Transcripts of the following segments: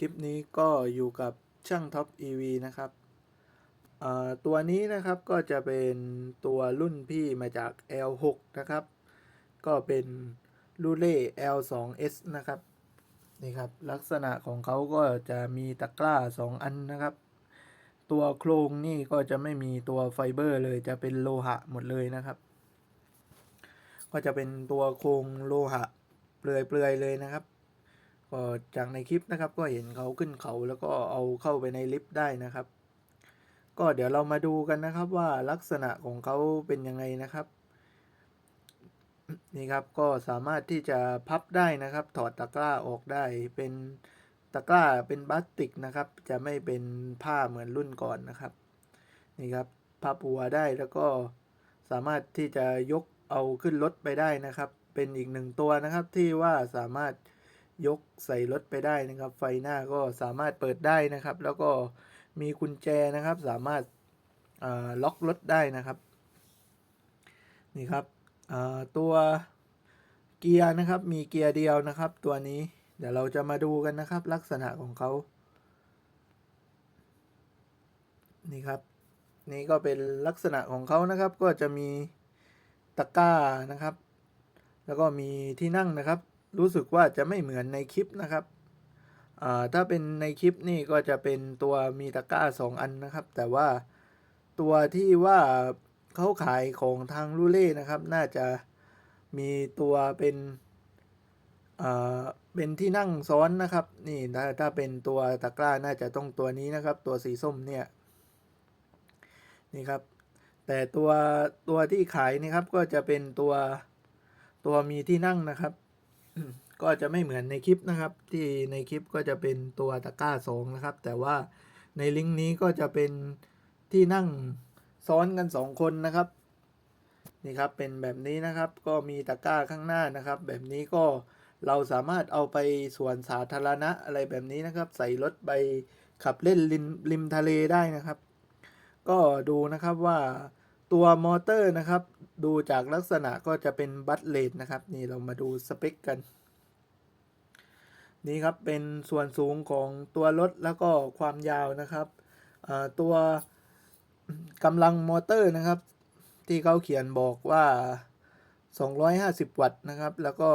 คลิปนี้ก็อยู่กับช่างท็อป EV นะครับตัวนี้นะครับก็จะเป็นตัวรุ่นพี่มาจาก L6 นะครับ ก็เป็นลูเล่ L2S นะครับ นี่ครับ ลักษณะของเขาก็จะมีตะกร้า 2 อันนะครับ ตัวโครงนี่ก็จะไม่มีตัวไฟเบอร์เลยจะเป็นโลหะหมดเลยนะครับ ก็จะเป็นตัวโครงโลหะเปลือยๆเลยนะครับ ก็จากในคลิปนะครับก็เห็นเขาขึ้นเขาแล้วก็เอาเข้าไปในลิฟต์ได้นะครับ ก็เดี๋ยวเรามาดูกันนะครับว่าลักษณะของเขาเป็นยังไงนะครับ นี่ครับก็สามารถที่จะพับได้นะครับ ถอดตะกร้าออกได้เป็นตะกร้าเป็นพลาสติกนะครับ จะไม่เป็นผ้าเหมือนรุ่นก่อนนะครับ นี่ครับพับหัวได้แล้วก็สามารถที่จะยกเอาขึ้นรถไปได้นะครับ เป็นอีกหนึ่งตัวนะครับที่ว่าสามารถ ยกใส่รถไปได้นะครับ ไฟหน้าก็สามารถเปิดได้นะครับ แล้วก็มีกุญแจนะครับ สามารถล็อกรถได้นะครับ นี่ครับตัวเกียร์นะครับ มีเกียร์เดียวนะครับ ตัวนี้เดี๋ยวเราจะมาดูกันนะครับ ลักษณะของเขานี่ครับ นี่ก็เป็นลักษณะของเขานะครับ ก็จะมีตะกร้านะครับ แล้วก็มีที่นั่งนะครับ รู้สึกว่าจะไม่เหมือนในคลิปนะครับถ้าเป็นในคลิปนี่ก็จะเป็นตัวมีตะกร้าสองอันนะครับ แต่ว่าตัวที่ว่าเขาขายของทางลูเล่นะครับ น่าจะมีตัวเป็นเป็นที่นั่งซ้อนนะครับ นี่ถ้าถ้าเป็นตัวตะกร้าน่าจะต้องตัวนี้นะครับ ตัวสีส้มเนี่ยนี่ครับ แต่ตัวตัวที่ขายนี่ครับก็จะเป็นตัวตัวมีที่นั่งนะครับ ก็จะไม่เหมือนในคลิปนะครับ ที่ในคลิปก็จะเป็นตัวตะกร้าสองนะครับ แต่ว่าในลิงก์นี้ก็จะเป็นที่นั่งซ้อนกันสองคนนะครับ นี่ครับเป็นแบบนี้นะครับก็มีตะกร้าข้างหน้านะครับ แบบนี้ก็เราสามารถเอาไปสวนสาธารณะอะไรแบบนี้นะครับ ใส่รถไปขับเล่นริมริมทะเลได้นะครับ ก็ดูนะครับว่าตัวมอเตอร์นะครับ ดูจากลักษณะก็จะเป็นบัตเลดนะครับ นี่เรามาดูสเปคกัน นี่ครับเป็นส่วนสูงของตัวรถแล้วก็ความยาวนะครับตัวกำลังมอเตอร์นะครับ ที่เขาเขียนบอกว่า 250 วัตต์นะครับ แล้วก็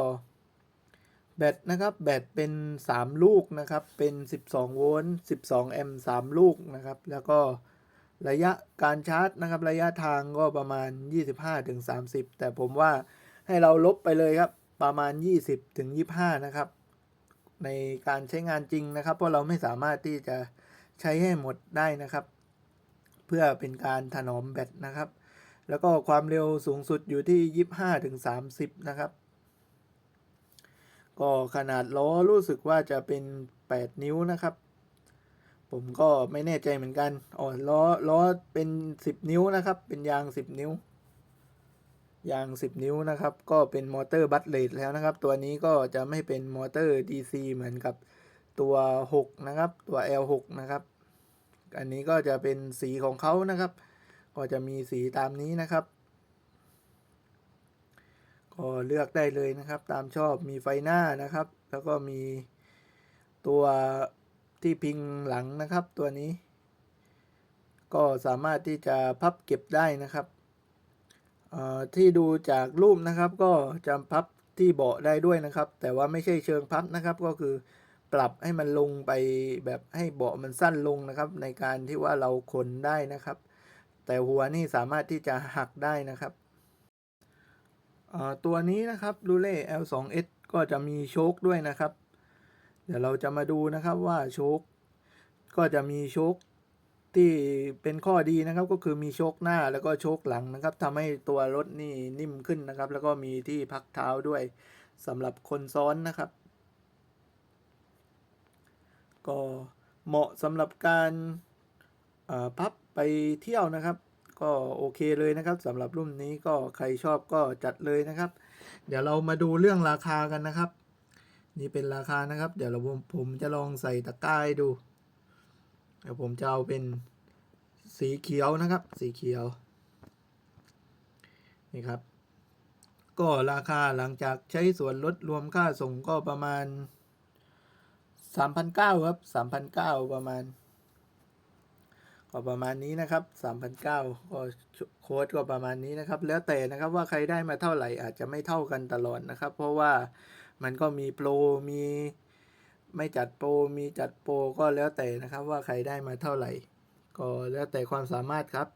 แบตนะครับ แบตเป็น 3 ลูกนะครับ เป็น 12 โวลต์ 12 แอมป์ 3 ลูกนะครับ แล้วก็ระยะการชาร์จนะครับ ระยะทางก็ประมาณ 25-30 แต่ผมว่าให้เราลบไปเลยครับ ประมาณ 20-25 นะครับ ในการใช้งานจริงนะครับ เพราะเราไม่สามารถที่จะใช้ให้หมดได้นะครับ เพื่อเป็นการถนอมแบตนะครับ แล้วก็ความเร็วสูงสุดอยู่ที่ 25ถึง30 นะครับ ก็ขนาดล้อรู้สึกว่าจะเป็น 8 นิ้วนะครับ ผมก็ไม่แน่ใจเหมือนกันอ๋อล้อล้อเป็น 10 นิ้วนะครับ เป็นยาง 10 นิ้ว ยาง 10 นิ้วนะครับ ก็เป็นมอเตอร์บัตเลดแล้วนะครับ ตัวนี้ก็จะไม่เป็นมอเตอร์ DC เหมือนกับตัว 6 นะครับ ตัว L6 นะครับ อันนี้ก็จะเป็นสีของเขานะครับ ก็จะมีสีตามนี้นะครับ ก็เลือกได้เลยนะครับ ตามชอบมีไฟหน้านะครับ แล้วก็มีตัวที่พิงหลังนะครับ ตัวนี้ ก็สามารถที่จะพับเก็บได้นะครับ ที่ดูจากรูปนะครับก็จะพับที่เบาะได้ด้วยนะครับ แต่ว่าไม่ใช่เชิงพับนะครับก็คือปรับให้มันลงไปแบบให้เบาะมันสั้นลงนะครับ ในการที่ว่าเราขนได้นะครับ แต่หัวนี่สามารถที่จะหักได้นะครับตัวนี้นะครับลูเล่ L2S ก็จะมีโชคด้วยนะครับ เดี๋ยวเราจะมาดูนะครับว่าโชคก็จะมีโชค ที่เป็นข้อดีนะครับก็คือมีโชคหน้าแล้วก็โชคหลังนะครับทำให้ตัวรถนี่นิ่มขึ้นนะครับ แล้วก็มีที่พักเท้าด้วยสำหรับคนซ้อนนะครับ ก็เหมาะสำหรับการพับไปเที่ยวนะครับ ก็โอเคเลยนะครับสำหรับรุ่นนี้ก็ใครชอบก็จัดเลยนะครับ เดี๋ยวเรามาดูเรื่องราคากันนะครับ นี่เป็นราคานะครับ เดี๋ยวเราผมผมจะลองใส่ตะกร้าให้ดู เดี๋ยวผมจะเอาเป็นสีเขียวนะครับ สีเขียว นี่ครับ ก็ราคาหลังจากใช้ส่วนลดรวมค่าส่งก็ประมาณสามพันเก้าครับสามพันเก้าประมาณ ก็ประมาณนี้นะครับสามพันเก้าก็โค้ดก็ประมาณนี้นะครับ แล้วแต่นะครับว่าใครได้มาเท่าไหร่อาจจะไม่เท่ากันตลอดนะครับ เพราะว่ามันก็มีโปรมี ไม่จัดโปรมีจัดโปรก็แล้วแต่นะครับว่าใครได้มาเท่าไหร่ ก็แล้วแต่ความสามารถครับ